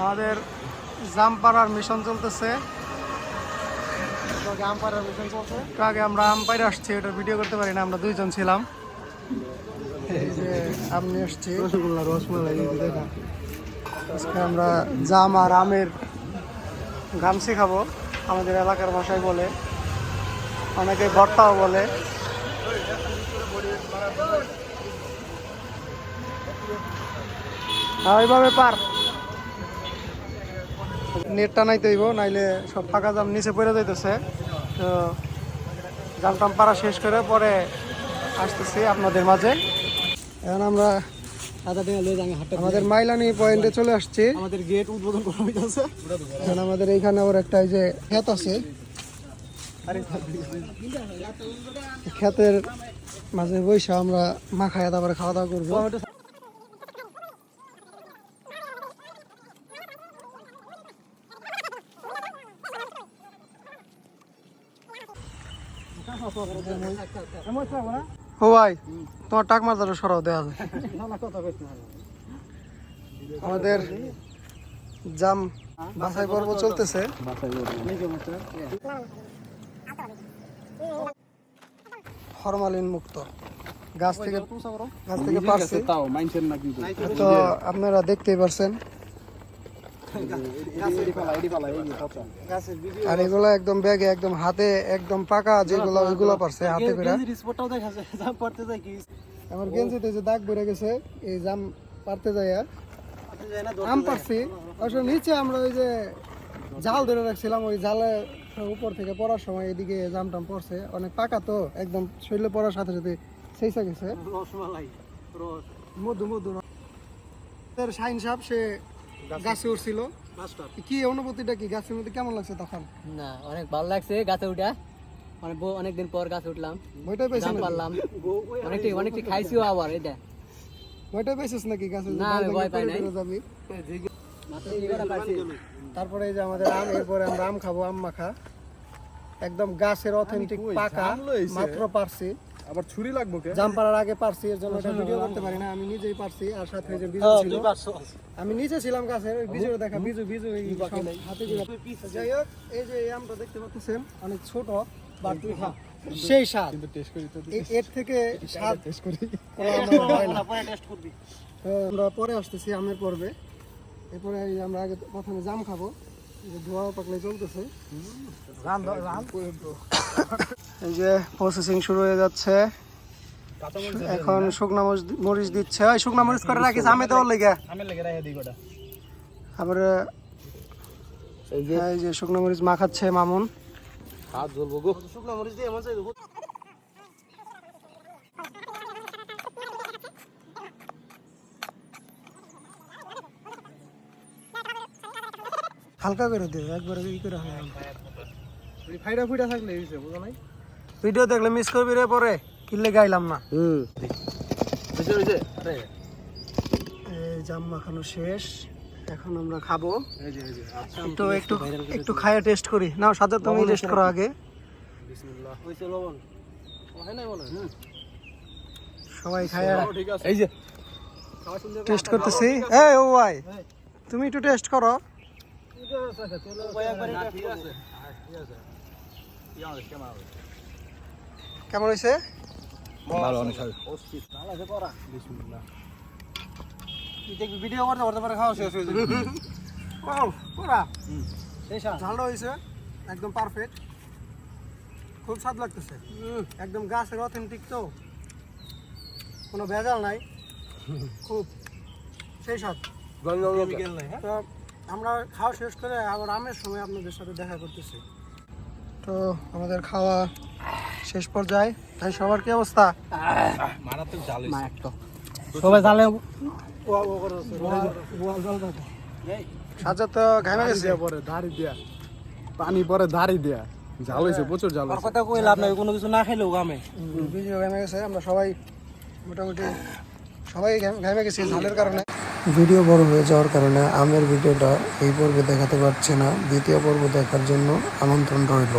আমাদের জামপাড়ার মিশন চলতেছে। আম পাড়ার মিশন চলছে। আগে আমরা আম পাইরে আসছি ওটা ভিডিও করতে পারি না আমরা দুইজন ছিলাম। এই যে আম আসছি। রসগোল্লা রসমালাই আজকে আমরা জাম আর আমের গামছি খাব। আমাদের এলাকার ভাষায় বলে অনেকে ভর্তাও বলে। ওইভাবে পার। নেট টানাইতে হইব নাইলে সব ফাঁকা জাম নিচে পড়ে যাইতেছে। তো জাম টাম পাড়া শেষ করে পরে আসতেছি আপনাদের মাঝে। এখন আমরা আমাদের মাইলানি পয়েন্টে চলে আসছি। আমাদের গেট উদ্বোধন করা হইতাছে। এখন আমাদের এইখানে আবার একটা এই যে ক্ষেত আছে। ক্ষেতের মাঝে বৈশা আমরা মাখায় তারপরে খাওয়া দাওয়া করব ও ভাই, তোমার টাক সরাও দেওয়া যায়। আমাদের জাম পর্ব চলতেছে। ফরমালিন মুক্ত। গাছ থেকে গাছ থেকে পারছি। তো আপনারা দেখতেই পারছেন আর এগুলো একদম ব্যাগে একদম হাতে একদম পাকা যেগুলো ওইগুলো পারছে হাতে করে। আমার গেঞ্জিতে যে দাগ বেড়ে গেছে এই জাম পারতে যায় আর। আম পারছি নিচে আমরা ওই যে জাল ধরে রাখছিলাম ওই জালে উপর থেকে পড়ার সময় এদিকে জাম টাম পড়ছে। অনেক পাকা তো একদম শরীরে পড়ার সাথে সাথে সেইসা গেছে। রসমালাই রস। মধু মধু শাইন সাহেব সে গাছে। উঠছিল কি অনুভূতিটা কি? গাছের মধ্যে কেমন লাগছে তখন? না অনেক ভালো লাগছে গাছে উঠা। অনেক ব- অনেকদিন পর গাছে উঠলাম। বইটাই পারলাম। অনেকটি অনেকটি খাইছিও আবার এটা বইটাই পাইছিস নাকি গাছে? না, আমি ভয় পাই নাই। তারপরে এই যে আমাদের আম এরপরে আমরা আম খাব আম মাখা। একদম গাছের অথেন্টিক পাকা মাত্র পারছি। আবার ছুরি লাগবো কে? জাম পাড়ার আগে পারছি এর জন্য এটা ভিডিও করতে পারি না আমি নিজেই পারছি আর সাথে যে বিজু ছিল। আমি নিচে ছিলাম ওই বিজু দেখা বিজু বিজু এই হাতে যাই হোক এই যে আমটা দেখতে পাচ্ছেন অনেক ছোট বাট সেই স্বাদ। কিন্তু টেস্ট করি তো এর থেকে স্বাদ টেস্ট করি। হয়। পরে টেস্ট করবি। আমরা পরে আসতেছি আমের পর্বে। এরপরে আমরা আগে প্রথমে জাম খাব। এই যে প্রসেসিং শুরু হয়ে যাচ্ছে। এখন শুকনা মরিচ- দিচ্ছে। ওই শুকনা মরিচ করে রাখিস, আমি দেওয়ার লেগে। তারপরে এই যে শুকনো মরিচ মাখাচ্ছে মামুন। হাত শুকনা মরিচ দিয়ে হালকা করে দিও একবারে ই করে হয় ফাইডা ফুইডা থাকলে হইছে বুঝো নাই? ভিডিও দেখলে মিস করবি রে পরে কিনলে গাইলাম না। হুম। হইছে হইছে আরে। এই জাম মাখানো শেষ এখন আমরা খাব। এই যে এই যে আচ্ছা। একটু একটু একটু খাইয়ে টেস্ট করি। নাও সাথে তুমি টেস্ট করো আগে। বিসমিল্লাহ। হইছে লবণ। হয় নাই মনে সবাই ঠিক এই যে। টেস্ট করতেছি? এই ও ভাই তুমি একটু টেস্ট করো। কেমন হয়েছে? ভালো অনেক ভালো। আছে পড়া বিসমিল্লাহ ভিডিও করতে করতে পরে খাওয়া শেষ যাবে ও পুরা সেই সাথ ঝালটা হয়েছে একদম পারফেক্ট খুব স্বাদ লাগতেছে। একদম গাছের অথেন্টিক তো। কোনো ভেজাল নাই। খুব সেই স্বাদ। তো আমরা খাওয়া শেষ করে আবার আমের সময় আপনাদের সাথে দেখা করতেছি। তো আমাদের খাওয়া শেষ পর্যায়ে। তাই সবার কি অবস্থা? মারাত্মক জাল সবাই জালে সাজা তো ঘামে গেছে। পরে ধারি দিয়া। পানি পরে ধারি দিয়া। জাল হইছে প্রচুর জাল কথা কই লাভ নাই কোনো কিছু না খাইলেও গামে ভিডিও ঘামে গেছে। আমরা সবাই মোটামুটি সবাই ঘাম- ঘামে গেছি ঝালের কারণে। ভিডিও বড় হয়ে যাওয়ার কারণে আমের ভিডিওটা এই পর্বে দেখাতে পারছে না। দ্বিতীয় পর্ব দেখার জন্য আমন্ত্রণ রইল।